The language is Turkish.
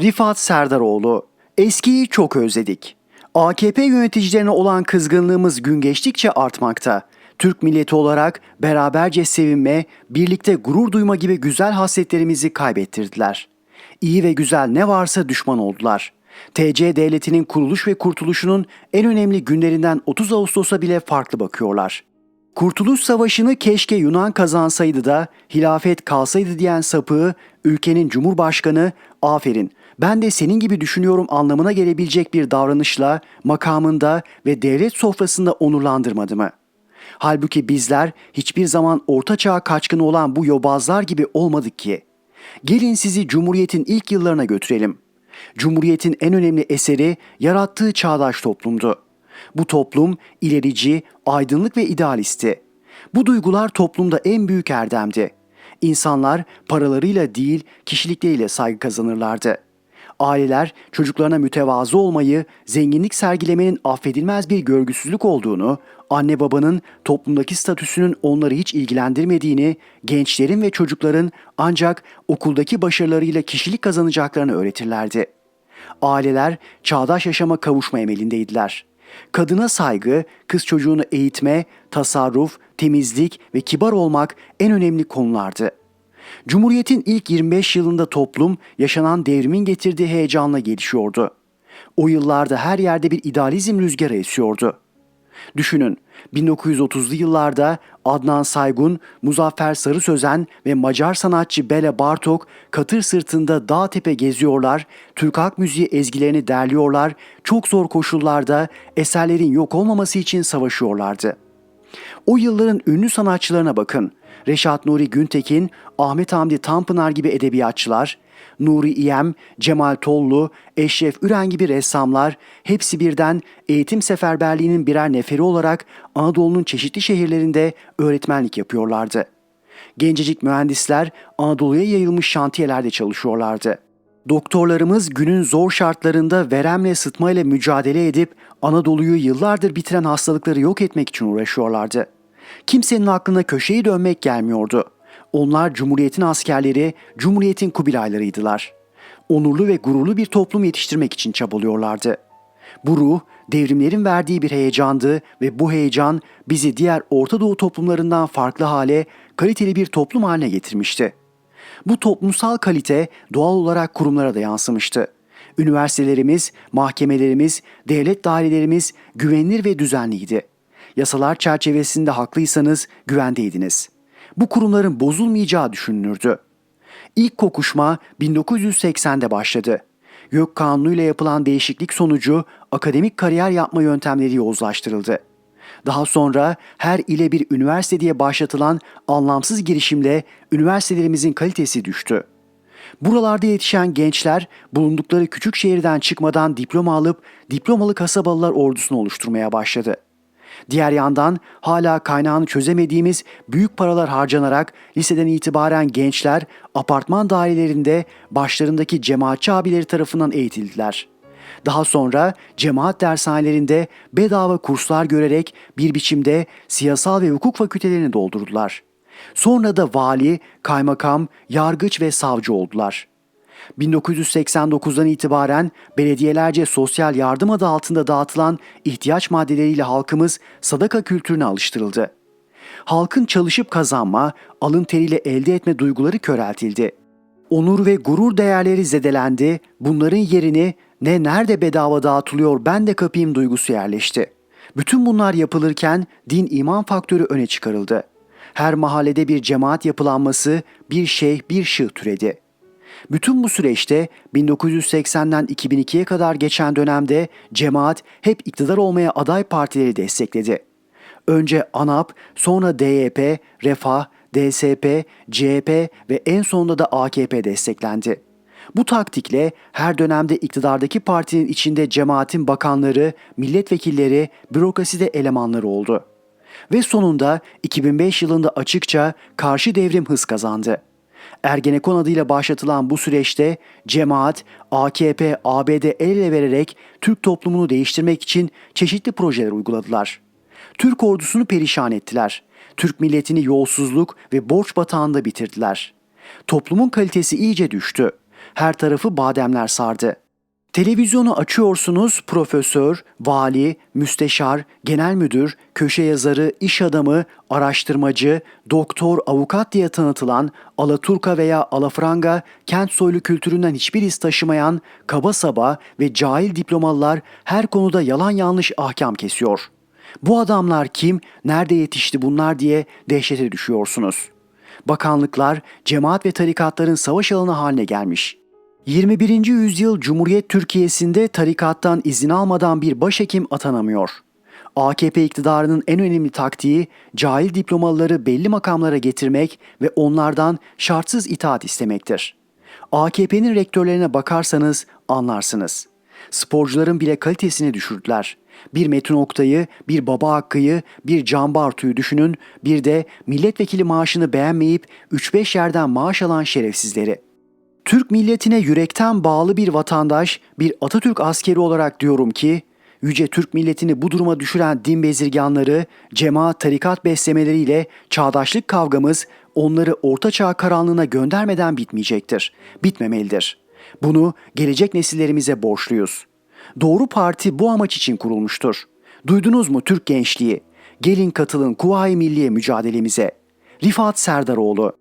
Rifat Serdaroğlu, eskiyi çok özledik. AKP yöneticilerine olan kızgınlığımız gün geçtikçe artmakta. Türk milleti olarak beraberce sevinme, birlikte gurur duyma gibi güzel hasletlerimizi kaybettirdiler. İyi ve güzel ne varsa düşman oldular. TC devletinin kuruluş ve kurtuluşunun en önemli günlerinden 30 Ağustos'a bile farklı bakıyorlar. Kurtuluş Savaşı'nı keşke Yunan kazansaydı da hilafet kalsaydı diyen sapığı ülkenin cumhurbaşkanı aferin ben de senin gibi düşünüyorum anlamına gelebilecek bir davranışla makamında ve devlet sofrasında onurlandırmadı mı? Halbuki bizler hiçbir zaman orta çağ kaçkını olan bu yobazlar gibi olmadık ki. Gelin sizi Cumhuriyet'in ilk yıllarına götürelim. Cumhuriyet'in en önemli eseri yarattığı çağdaş toplumdu. Bu toplum ilerici, aydınlık ve idealisti. Bu duygular toplumda en büyük erdemdi. İnsanlar paralarıyla değil, kişilikleriyle saygı kazanırlardı. Aileler çocuklarına mütevazı olmayı, zenginlik sergilemenin affedilmez bir görgüsüzlük olduğunu, anne babanın toplumdaki statüsünün onları hiç ilgilendirmediğini, gençlerin ve çocukların ancak okuldaki başarılarıyla kişilik kazanacaklarını öğretirlerdi. Aileler çağdaş yaşama kavuşma emelindeydiler. Kadına saygı, kız çocuğunu eğitme, tasarruf, temizlik ve kibar olmak en önemli konulardı. Cumhuriyet'in ilk 25 yılında toplum yaşanan devrimin getirdiği heyecanla gelişiyordu. O yıllarda her yerde bir idealizm rüzgarı esiyordu. Düşünün 1930'lu yıllarda Adnan Saygun, Muzaffer Sarı Sözen ve Macar sanatçı Bela Bartok katır sırtında dağ tepe geziyorlar, Türk halk müziği ezgilerini derliyorlar, çok zor koşullarda eserlerin yok olmaması için savaşıyorlardı. O yılların ünlü sanatçılarına bakın. Reşat Nuri Güntekin, Ahmet Hamdi Tanpınar gibi edebiyatçılar, Nuri İyem, Cemal Tollu, Eşref Üren gibi ressamlar hepsi birden eğitim seferberliğinin birer neferi olarak Anadolu'nun çeşitli şehirlerinde öğretmenlik yapıyorlardı. Gencecik mühendisler Anadolu'ya yayılmış şantiyelerde çalışıyorlardı. Doktorlarımız günün zor şartlarında veremle sıtmayla mücadele edip Anadolu'yu yıllardır bitiren hastalıkları yok etmek için uğraşıyorlardı. Kimsenin aklına köşeyi dönmek gelmiyordu. Onlar Cumhuriyet'in askerleri, Cumhuriyet'in Kubilaylarıydılar. Onurlu ve gururlu bir toplum yetiştirmek için çabalıyorlardı. Bu ruh devrimlerin verdiği bir heyecandı ve bu heyecan bizi diğer Orta Doğu toplumlarından farklı hale, kaliteli bir toplum haline getirmişti. Bu toplumsal kalite doğal olarak kurumlara da yansımıştı. Üniversitelerimiz, mahkemelerimiz, devlet dairelerimiz güvenilir ve düzenliydi. Yasalar çerçevesinde haklıysanız güvendeydiniz. Bu kurumların bozulmayacağı düşünülürdü. İlk kokuşma 1980'de başladı. Gök Kanunu ile yapılan değişiklik sonucu akademik kariyer yapma yöntemleri yozlaştırıldı. Daha sonra her ile bir üniversite diye başlatılan anlamsız girişimle üniversitelerimizin kalitesi düştü. Buralarda yetişen gençler bulundukları küçük şehirden çıkmadan diploma alıp diplomalı kasabalılar ordusunu oluşturmaya başladı. Diğer yandan hala kaynağını çözemediğimiz büyük paralar harcanarak liseden itibaren gençler apartman dairelerinde başlarındaki cemaatçi abileri tarafından eğitildiler. Daha sonra cemaat dershanelerinde bedava kurslar görerek bir biçimde siyasal ve hukuk fakültelerini doldurdular. Sonra da vali, kaymakam, yargıç ve savcı oldular. 1989'dan itibaren belediyelerce sosyal yardım adı altında dağıtılan ihtiyaç maddeleriyle halkımız sadaka kültürüne alıştırıldı. Halkın çalışıp kazanma, alın teriyle elde etme duyguları köreltildi. Onur ve gurur değerleri zedelendi, bunların yerini ne nerede bedava dağıtılıyor ben de kapayım duygusu yerleşti. Bütün bunlar yapılırken din iman faktörü öne çıkarıldı. Her mahallede bir cemaat yapılanması, bir şeyh, bir şıh türedi. Bütün bu süreçte 1980'den 2002'ye kadar geçen dönemde cemaat hep iktidar olmaya aday partileri destekledi. Önce ANAP, sonra DYP, Refah, DSP, CHP ve en sonunda da AKP desteklendi. Bu taktikle her dönemde iktidardaki partinin içinde cemaatin bakanları, milletvekilleri, bürokraside elemanları oldu. Ve sonunda 2005 yılında açıkça karşı devrim hız kazandı. Ergenekon adıyla başlatılan bu süreçte cemaat, AKP, ABD el ele vererek Türk toplumunu değiştirmek için çeşitli projeler uyguladılar. Türk ordusunu perişan ettiler. Türk milletini yolsuzluk ve borç batağında bitirdiler. Toplumun kalitesi iyice düştü. Her tarafı bademler sardı. Televizyonu açıyorsunuz profesör, vali, müsteşar, genel müdür, köşe yazarı, iş adamı, araştırmacı, doktor, avukat diye tanıtılan Alaturka veya Alafranga kent soylu kültüründen hiçbir iz taşımayan kaba saba ve cahil diplomalılar her konuda yalan yanlış ahkam kesiyor. Bu adamlar kim, nerede yetişti bunlar diye dehşete düşüyorsunuz. Bakanlıklar, cemaat ve tarikatların savaş alanı haline gelmiş.'' 21. yüzyıl Cumhuriyet Türkiye'sinde tarikattan izin almadan bir başhekim atanamıyor. AKP iktidarının en önemli taktiği cahil diplomalıları belli makamlara getirmek ve onlardan şartsız itaat istemektir. AKP'nin rektörlerine bakarsanız anlarsınız. Sporcuların bile kalitesini düşürdüler. Bir Metin Oktay'ı, bir Baba Hakkı'yı, bir Can Bartu'yu düşünün, bir de milletvekili maaşını beğenmeyip 3-5 yerden maaş alan şerefsizleri.'' Türk milletine yürekten bağlı bir vatandaş, bir Atatürk askeri olarak diyorum ki, yüce Türk milletini bu duruma düşüren din bezirganları, cemaat tarikat beslemeleriyle çağdaşlık kavgamız onları ortaçağ karanlığına göndermeden bitmeyecektir. Bitmemelidir. Bunu gelecek nesillerimize borçluyuz. Doğru Parti bu amaç için kurulmuştur. Duydunuz mu Türk gençliği? Gelin katılın Kuvayi Milliye mücadelemize. Rifat Serdaroğlu